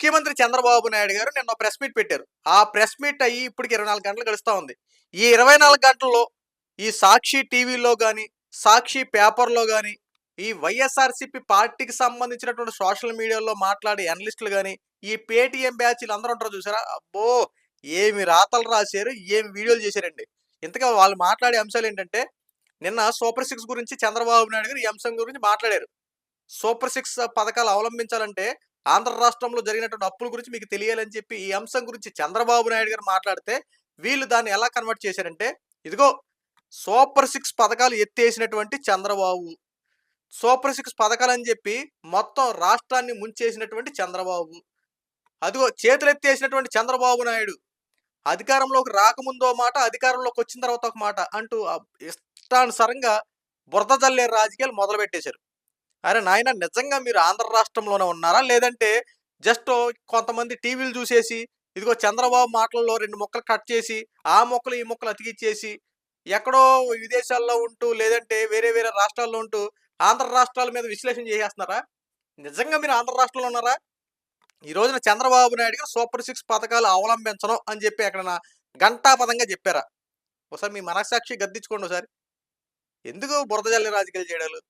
ముఖ్యమంత్రి చంద్రబాబు నాయుడు గారు నిన్న ప్రెస్ మీట్ పెట్టారు. ఆ ప్రెస్ మీట్ అయ్యి ఇప్పటికి ఇరవై నాలుగు గంటలు గడుస్తూ ఉంది. ఈ ఇరవై నాలుగు గంటల్లో ఈ సాక్షి టీవీలో కానీ సాక్షి పేపర్లో కానీ ఈ వైఎస్ఆర్సీపీ పార్టీకి సంబంధించినటువంటి సోషల్ మీడియాలో మాట్లాడే అనలిస్టులు కానీ ఈ పేటీఎం బ్యాచ్లు అందరూ ఉంటారు చూసారా? అబ్బో! ఏమి రాతలు రాశారు ఏమి వీడియోలు చేశారండి. ఇంతగా వాళ్ళు మాట్లాడే అంశాలు ఏంటంటే నిన్న సూపర్ సిక్స్ గురించి చంద్రబాబు నాయుడు గారు ఈ అంశం గురించి మాట్లాడారు. సూపర్ సిక్స్ పథకాలు అవలంబించాలంటే ఆంధ్ర రాష్ట్రంలో జరిగినటువంటి అప్పుల గురించి మీకు తెలియాలని చెప్పి ఈ అంశం గురించి చంద్రబాబు నాయుడు గారు మాట్లాడితే వీళ్ళు దాన్ని ఎలా కన్వర్ట్ చేశారంటే ఇదిగో సూపర్ సిక్స్ పథకాలు ఎత్తేసినటువంటి చంద్రబాబు. సూపర్ సిక్స్ పథకాలు అని చెప్పి మొత్తం రాష్ట్రాన్ని ముంచేసినటువంటి చంద్రబాబు. అదిగో చేతులు ఎత్తేసినటువంటి చంద్రబాబు నాయుడు. అధికారంలోకి రాకముందో మాట అధికారంలోకి వచ్చిన తర్వాత ఒక మాట అంటూ ఇష్టానుసారంగా బురద జల్లే రాజకీయాలు మొదలుపెట్టేశారు. అరే నాయన నిజంగా మీరు ఆంధ్ర రాష్ట్రంలోనే ఉన్నారా? లేదంటే జస్ట్ కొంతమంది టీవీలు చూసేసి ఇదిగో చంద్రబాబు మాటల్లో రెండు మొక్కలు కట్ చేసి ఆ మొక్కలు ఈ మొక్కలు అతికిచ్చేసి ఎక్కడో విదేశాల్లో ఉంటూ లేదంటే వేరే వేరే రాష్ట్రాల్లో ఉంటూ ఆంధ్ర రాష్ట్రాల మీద విశ్లేషణ చేసేస్తున్నారా? నిజంగా మీరు ఆంధ్ర రాష్ట్రంలో ఉన్నారా? ఈ రోజున చంద్రబాబు నాయుడు గారు సూపర్ సిక్స్ పథకాలు అవలంబించను అని చెప్పి అక్కడ గంటాపదంగా చెప్పారా? ఒకసారి మీ మనస్సాక్షి గద్దించుకోండి ఒకసారి. ఎందుకు బురద జల్లి రాజకీయాలు చేయడాలు?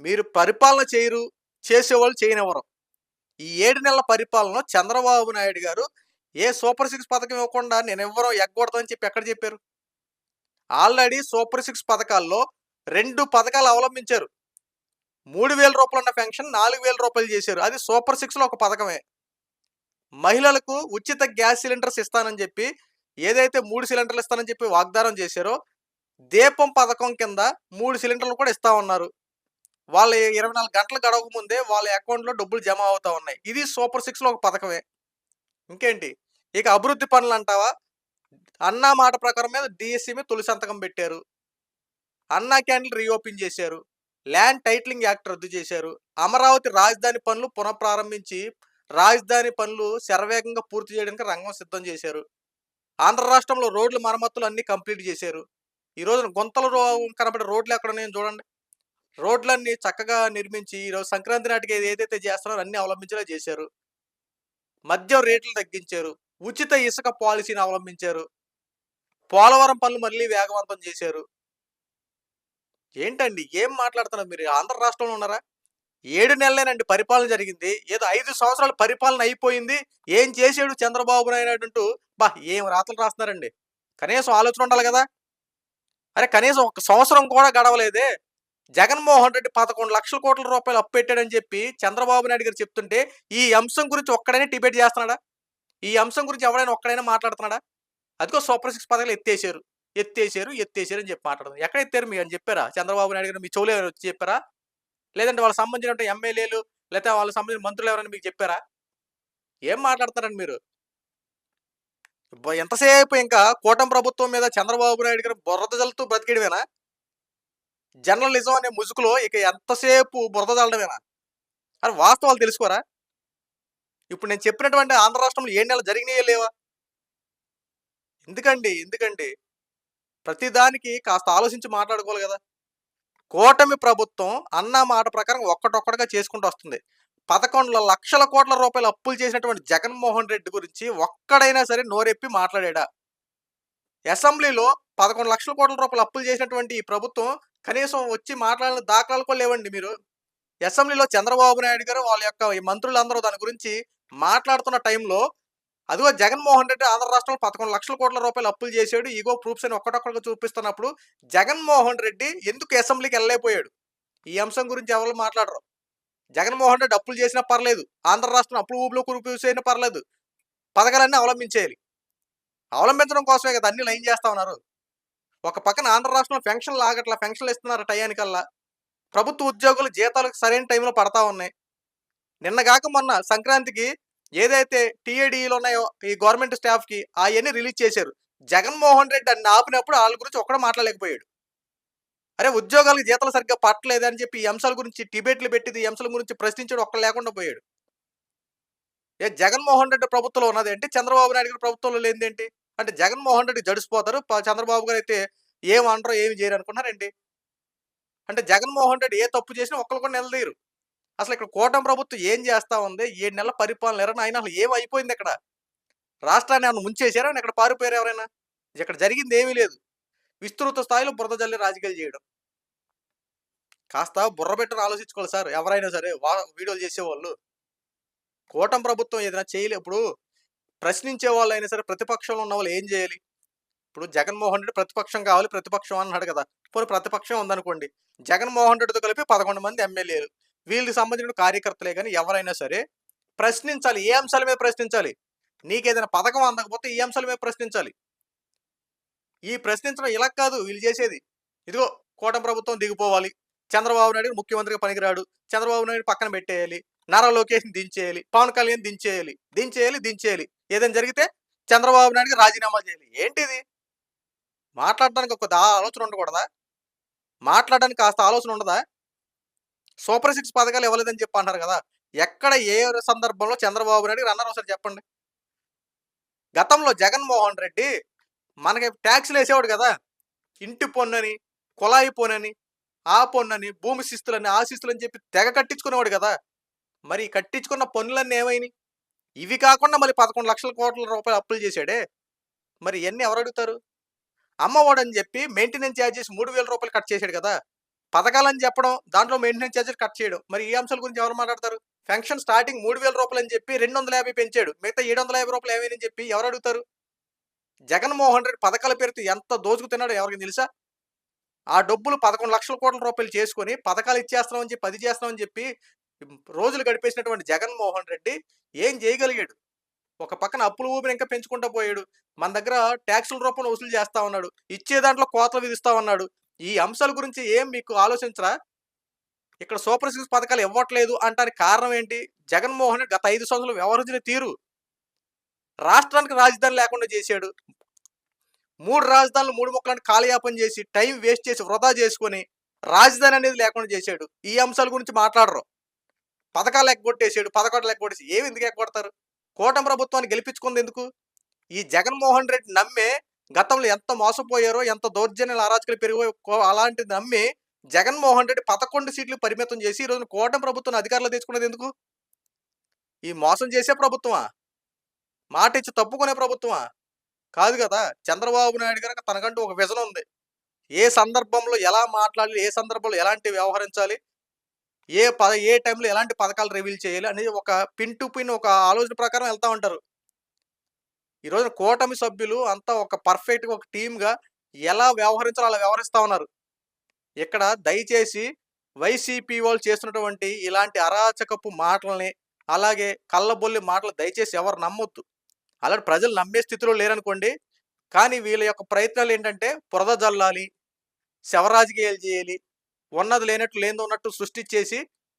మీరు పరిపాలన చేయరు చేసేవాళ్ళు చేయనివ్వరు. ఈ ఏడు నెలల పరిపాలన చంద్రబాబు నాయుడు గారు ఏ సూపర్ సిక్స్ పథకం ఇవ్వకుండా నేను ఇవ్వను ఎగ్గొడతానని చెప్పి ఎక్కడ చెప్పారు? ఆల్రెడీ సూపర్ సిక్స్ పథకాల్లో రెండు పథకాలు అవలంబించారు. మూడు వేల రూపాయలు ఉన్న పెన్షన్ నాలుగు వేల రూపాయలు చేశారు. అది సూపర్ సిక్స్లో ఒక పథకమే. మహిళలకు ఉచిత గ్యాస్ సిలిండర్స్ ఇస్తానని చెప్పి ఏదైతే మూడు సిలిండర్లు ఇస్తానని చెప్పి వాగ్దానం చేశారో దీపం పథకం కింద మూడు సిలిండర్లు కూడా ఇస్తా ఉన్నారు. వాళ్ళ ఇరవై నాలుగు గంటలు గడవక ముందే వాళ్ళ అకౌంట్లో డబ్బులు జమ అవుతా ఉన్నాయి. ఇది సూపర్ సిక్స్లో ఒక పథకమే. ఇంకేంటి? ఇక అభివృద్ధి పనులు అంటావా? అన్నా మాట ప్రకారం మీద డిఎస్సి మీద తొలి సంతకం పెట్టారు. అన్నా క్యాండిల్ రీఓపెన్ చేశారు. ల్యాండ్ టైటిలింగ్ యాక్ట్ రద్దు చేశారు. అమరావతి రాజధాని పనులు పునఃప్రారంభించి రాజధాని పనులు శరవేగంగా పూర్తి చేయడానికి రంగం సిద్ధం చేశారు. ఆంధ్ర రాష్ట్రంలో రోడ్ల మరమ్మతులు అన్నీ కంప్లీట్ చేశారు. ఈ రోజున గుంతలు కనబడే రోడ్లు ఎక్కడ ఉన్నాయో చూడండి. రోడ్లన్నీ చక్కగా నిర్మించి ఈరోజు సంక్రాంతి నాటికి ఏది- ఏదైతే చేస్తున్నారో అన్ని అవలంబించేలా చేశారు. మద్యం రేట్లు తగ్గించారు. ఉచిత ఇసుక పాలసీని అవలంబించారు. పోలవరం పనులు మళ్ళీ వేగవంతం చేశారు. ఏంటండి? ఏం మాట్లాడుతున్నారు మీరు? ఆంధ్ర రాష్ట్రంలో ఉన్నారా? ఏడు నెలలేనండి పరిపాలన జరిగింది. ఏదో ఐదు సంవత్సరాలు పరిపాలన అయిపోయింది. ఏం చేసాడు చంద్రబాబు నాయుడు అంటూ బా ఏం రాతలు రాస్తున్నారండి? కనీసం ఆలోచన ఉండాలి కదా. అరే కనీసం ఒక సంవత్సరం కూడా గడవలేదే. జగన్మోహన్ రెడ్డి పదకొండు లక్షల కోట్ల రూపాయలు అప్పు పెట్టాడని చెప్పి చంద్రబాబు నాయుడు గారు చెప్తుంటే ఈ అంశం గురించి ఒక్కడైనా డిబేట్ చేస్తున్నాడా? ఈ అంశం గురించి ఎవడైనా ఒక్కడైనా మాట్లాడుతున్నాడా? అదిగో సూపర్ సిక్స్ పథకాలు ఎత్తేసారు ఎత్తేసారు ఎత్తేసారు అని చెప్పి మాట్లాడుతుంది ఎక్కడ ఎత్తారు మీరు అని చెప్పారా? చంద్రబాబు నాయుడు గారు మీ చెవులు వచ్చి చెప్పారా? లేదంటే వాళ్ళకి సంబంధించిన ఎమ్మెల్యేలు లేకపోతే వాళ్ళకి సంబంధించిన మంత్రులు ఎవరైనా మీకు చెప్పారా? ఏం మాట్లాడతారండి మీరు? ఎంతసేపు ఇంకా కూటమి ప్రభుత్వం మీద చంద్రబాబు నాయుడు గారు బురద జల్లుతూ బ్రతికేయడమేనా? జర్నలిజం అనే ముసుగులో ఇక ఎంతసేపు బురద జల్లడమేనా? అని వాస్తవాలు తెలుసుకోరా? ఇప్పుడు నేను చెప్పినటువంటి ఆంధ్ర రాష్ట్రంలో ఏ నెల జరిగినాయో లేవా? ఎందుకండి? ఎందుకండి? ప్రతిదానికి కాస్త ఆలోచించి మాట్లాడుకోవాలి కదా. కూటమి ప్రభుత్వం అన్న మాట ప్రకారం ఒక్కటొక్కటిగా చేసుకుంటూ వస్తుంది. పదకొండు లక్షల కోట్ల రూపాయలు అప్పులు చేసినటువంటి జగన్మోహన్ రెడ్డి గురించి ఒక్కడైనా సరే నోరెప్పి మాట్లాడా అసెంబ్లీలో పదకొండు లక్షల కోట్ల రూపాయలు అప్పులు చేసినటువంటి ఈ ప్రభుత్వం కనీసం వచ్చి మాట్లాడిన దాఖలాలు కూడా లేవండి మీరు. అసెంబ్లీలో చంద్రబాబు నాయుడు గారు వాళ్ళ యొక్క ఈ మంత్రులందరూ దాని గురించి మాట్లాడుతున్న టైంలో అదిగో జగన్మోహన్ రెడ్డి ఆంధ్ర రాష్ట్రంలో పదకొండు లక్షల కోట్ల రూపాయలు అప్పులు చేశాడు. ఈగో ప్రూఫ్స్ అని ఒక్కటొక్కడిగా చూపిస్తున్నప్పుడు జగన్మోహన్ రెడ్డి ఎందుకు అసెంబ్లీకి వెళ్ళలేకపోయాడు? ఈ అంశం గురించి ఎవరు మాట్లాడరు. జగన్మోహన్ రెడ్డి అప్పులు చేసినా పర్లేదు. ఆంధ్ర రాష్ట్రం అప్పులు ఊపులో కురిపిసైనా పర్లేదు. పథకాలన్నీ అవలంబించేయాలి. అవలంబించడం కోసమే కదా అన్ని లైన్ చేస్తా ఉన్నారు. ఒక పక్కన ఆంధ్ర రాష్ట్రంలో పెన్షన్లు ఆగట్లా పెన్షన్లు ఇస్తున్నారు టయానికల్లా. ప్రభుత్వ ఉద్యోగులు జీతాలకు సరైన టైంలో పడతా ఉన్నాయి. నిన్న కాక మొన్న సంక్రాంతికి ఏదైతే టీఏడీలు ఉన్నాయో ఈ గవర్నమెంట్ స్టాఫ్కి అవన్నీ రిలీజ్ చేశారు. జగన్మోహన్ రెడ్డి అన్ని ఆపినప్పుడు వాళ్ళ గురించి ఒక్కడే మాట్లాడలేకపోయాడు. అరే ఉద్యోగాలకు జీతాలు సరిగ్గా పట్టలేదు అని చెప్పి ఈ అంశాల గురించి టిబేట్లు పెట్టి ఈ అంశాల గురించి ప్రశ్నించడం ఒక్క లేకుండా పోయాడు. ఏ జగన్మోహన్ రెడ్డి ప్రభుత్వంలో ఉన్నది ఏంటి చంద్రబాబు నాయుడు గారి ప్రభుత్వంలో లేనిదేంటి? అంటే జగన్మోహన్ రెడ్డి జడిసిపోతారు. చంద్రబాబు గారు అయితే ఏం అనరో ఏమి చేయరు అనుకున్నారండి అంటే జగన్మోహన్ రెడ్డి ఏ తప్పు చేసినా ఒక్కరు కూడా నిలదీయరు. అసలు ఇక్కడ కూటమి ప్రభుత్వం ఏం చేస్తా ఉంది? ఏడు నెలల పరిపాలన ఎవరైనా అయినా అసలు ఏమైపోయింది అయిపోయింది ఇక్కడ? రాష్ట్రాన్ని ఏమైనా ముంచేశారా? ఇక్కడ పారిపోయారు ఎవరైనా? ఇక్కడ జరిగింది ఏమీ లేదు. విస్తృత స్థాయిలో బురద జల్లి రాజకీయాలు చేయడం. కాస్త బుర్ర పెట్టని ఆలోచించుకోవాలి సార్. ఎవరైనా సరే వా వీడియోలు చేసేవాళ్ళు. కూటమి ప్రభుత్వం ఏదైనా చేయలే. ఇప్పుడు ప్రశ్నించే వాళ్ళు అయినా సరే ప్రతిపక్షంలో ఉన్న వాళ్ళు ఏం చేయాలి? ఇప్పుడు జగన్మోహన్ రెడ్డి ప్రతిపక్షం కావాలి ప్రతిపక్షం అన్నాడు కదా! పోనీ ప్రతిపక్షం ఉందనుకోండి. జగన్మోహన్ రెడ్డితో కలిపి పదకొండు మంది ఎమ్మెల్యేలు. వీళ్ళకి సంబంధించిన కార్యకర్తలే కానీ ఎవరైనా సరే ప్రశ్నించాలి. ఏ అంశాల మీద ప్రశ్నించాలి? నీకేదైనా పథకం అందకపోతే ఈ అంశాల మీద ప్రశ్నించాలి. ఈ ప్రశ్నించడం ఇలా కాదు. వీళ్ళు చేసేది ఇదిగో కూటమి ప్రభుత్వం దిగిపోవాలి. చంద్రబాబు నాయుడు ముఖ్యమంత్రిగా పనికిరాడు. చంద్రబాబు నాయుడు పక్కన పెట్టేయాలి. నారా లోకేష్ని దించేయాలి. పవన్ కళ్యాణ్ దించేయాలి. దించేయాలి దించేయాలి. ఏదైనా జరిగితే చంద్రబాబు నాయుడుకి రాజీనామా చేయాలి. ఏంటిది? మాట్లాడడానికి ఒక దా ఆలోచన ఉండకూడదా? మాట్లాడడానికి కాస్త ఆలోచన ఉండదా? సూపర్ సిక్స్ పథకాలు ఇవ్వలేదని చెప్పి అంటారు కదా. ఎక్కడ ఏ సందర్భంలో చంద్రబాబు నాయుడు అన్నారు ఒకసారి చెప్పండి. గతంలో జగన్మోహన్ రెడ్డి మనకి ట్యాక్స్లు వేసేవాడు కదా. ఇంటి పొన్నని కుళాయి పోనని ఆ పొన్నని భూమి శిస్తులని ఆ శిస్తులని చెప్పి తెగ కట్టించుకునేవాడు కదా. మరి కట్టించుకున్న పన్నులన్నీ ఏమైనాయి? ఇవి కాకుండా మళ్ళీ పదకొండు లక్షల కోట్ల రూపాయలు అప్పులు చేశాడే. మరి ఇవన్నీ ఎవరు అడుగుతారు? అమ్మఒడు అని చెప్పి మెయింటెనెన్స్ ఛార్జెస్ మూడు వేల రూపాయలు కట్ చేశాడు కదా. పథకాలని చెప్పడం దాంట్లో మెయింటెనెన్స్ ఛార్జెస్ కట్ చేయడం. మరి ఈ అంశాల గురించి ఎవరు మాట్లాడతారు? ఫంక్షన్ స్టార్టింగ్ మూడు వేల రూపాయలు అని చెప్పి రెండు వందల యాభై పెంచాడు. మిగతా ఏడు వందల యాభై రూపాయలు ఏమైనా చెప్పి ఎవరు అడుగుతారు? జగన్మోహన్ రెడ్డి పథకాల పేరుతో ఎంత దోచుకుతున్నాడో ఎవరికి తెలుసా? ఆ డబ్బులు పదకొండు లక్షల కోట్ల రూపాయలు చేసుకొని పథకాలు ఇచ్చేస్తామని చెప్పి పది చేస్తామని చెప్పి రోజులు గడిపేసినటువంటి జగన్మోహన్ రెడ్డి ఏం చేయగలిగాడు? ఒక పక్కన అప్పులు ఊపిరి ఇంకా పెంచుకుంటూ పోయాడు. మన దగ్గర ట్యాక్సుల రూపంలో వసూలు చేస్తా ఉన్నాడు. ఇచ్చే దాంట్లో కోతలు విధిస్తా ఉన్నాడు. ఈ అంశాల గురించి ఏం మీకు ఆలోచించరా? ఇక్కడ సూపర్ సిక్స్ పథకాలు ఇవ్వట్లేదు అంటానికి కారణం ఏంటి? జగన్మోహన్ రెడ్డి గత ఐదు సంవత్సరాలు వ్యవహరించిన తీరు. రాష్ట్రానికి రాజధాని లేకుండా చేశాడు. మూడు రాజధానులు మూడు మొక్కలను కాలయాపన చేసి టైం వేస్ట్ చేసి వృధా చేసుకొని రాజధాని అనేది లేకుండా చేశాడు. ఈ అంశాల గురించి మాట్లాడరు. పథకాలు ఎగ్గొట్టేసాడు పథకాలు ఎగ్గొట్టేసి. ఏమి ఎందుకు ఎగ్గొడతారు? కూటమి ప్రభుత్వాన్ని గెలిపించుకుంది ఎందుకు? ఈ జగన్మోహన్ రెడ్డి నమ్మే గతంలో ఎంత మోసపోయారో ఎంత దౌర్జన్యాలు అరాచకలు పెరిగిపోయో అలాంటిది నమ్మి జగన్మోహన్ రెడ్డి పదకొండు సీట్లు పరిమితం చేసి ఈరోజు కూటమి ప్రభుత్వం అధికారంలో తెచ్చుకున్నది ఎందుకు? ఈ మోసం చేసే ప్రభుత్వమా? మాట ఇచ్చి తప్పుకునే ప్రభుత్వమా? కాదు కదా చంద్రబాబు నాయుడు గారికి తనకంటూ ఒక విజన్ ఉంది. ఏ సందర్భంలో ఎలా మాట్లాడాలి ఏ సందర్భంలో ఎలాంటి వ్యవహరించాలి ఏ పద ఏ టైంలో ఎలాంటి పథకాలు రివీల్ చేయాలి అనేది ఒక పిన్ టు పిన్ ఒక ఆలోచన ప్రకారం వెళ్తూ ఉంటారు. ఈరోజు కూటమి సభ్యులు అంతా ఒక పర్ఫెక్ట్గా ఒక టీమ్గా ఎలా వ్యవహరించాలో అలా వ్యవహరిస్తూ ఉన్నారు. ఇక్కడ దయచేసి వైసీపీ వాళ్ళు చేస్తున్నటువంటి ఇలాంటి అరాచకపు మాటలని అలాగే కళ్ళబొల్లి మాటలు దయచేసి ఎవరు నమ్మొద్దు. అలాంటి ప్రజలు నమ్మే స్థితిలో లేరనుకోండి కానీ వీళ్ళ యొక్క ప్రయత్నాలు ఏంటంటే పురద జల్లాలి శవరాజకీయాలు చేయాలి ఉన్నది లేనట్టు లేని ఉన్నట్టు సృష్టించేసి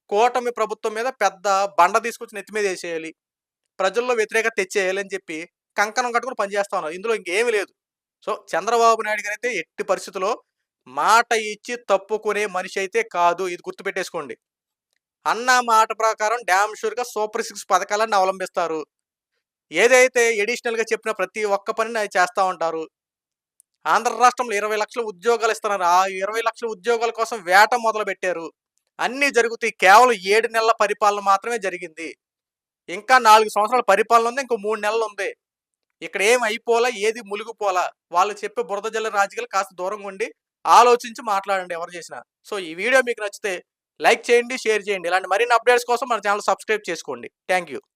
కూటమి ప్రభుత్వం మీద పెద్ద బండ తీసుకొచ్చి నెత్తి మీద వేసేయాలి. ప్రజల్లో వ్యతిరేకత తెచ్చేయాలి అని చెప్పి కంకణం కట్టుకుని పనిచేస్తా ఉన్నారు. ఇందులో ఇంకేమీ లేదు. సో చంద్రబాబు నాయుడు గారు అయితే ఎట్టి పరిస్థితుల్లో మాట ఇచ్చి తప్పుకునే మనిషి అయితే కాదు. ఇది గుర్తుపెట్టేసుకోండి. అన్న మాట ప్రకారం డ్యామ్ షూర్గా సూపర్ సిక్స్ పథకాలను అవలంబిస్తారు. ఏదైతే ఎడిషనల్గా చెప్పిన ప్రతి ఒక్క పనిని అది చేస్తూ ఉంటారు. ఆంధ్ర రాష్ట్రంలో ఇరవై లక్షల ఉద్యోగాలు ఇస్తున్నారు. ఆ ఇరవై లక్షల ఉద్యోగాల కోసం వేట మొదలు పెట్టారు అన్నీ జరుగుతాయి. కేవలం ఏడు నెలల పరిపాలన మాత్రమే జరిగింది. ఇంకా నాలుగు సంవత్సరాల పరిపాలన ఉంది. ఇంకో మూడు నెలలు ఉంది. ఇక్కడ ఏం అయిపోలా ఏది ములిగిపోలా వాళ్ళు చెప్పే బురద జల్ల రాజకీయాలు కాస్త దూరంగా ఉండి ఆలోచించి మాట్లాడండి ఎవరు చేసినా. సో ఈ వీడియో మీకు నచ్చితే లైక్ చేయండి షేర్ చేయండి. ఇలాంటి మరిన్ని అప్డేట్స్ కోసం మన ఛానల్ సబ్స్క్రైబ్ చేసుకోండి. Thank you.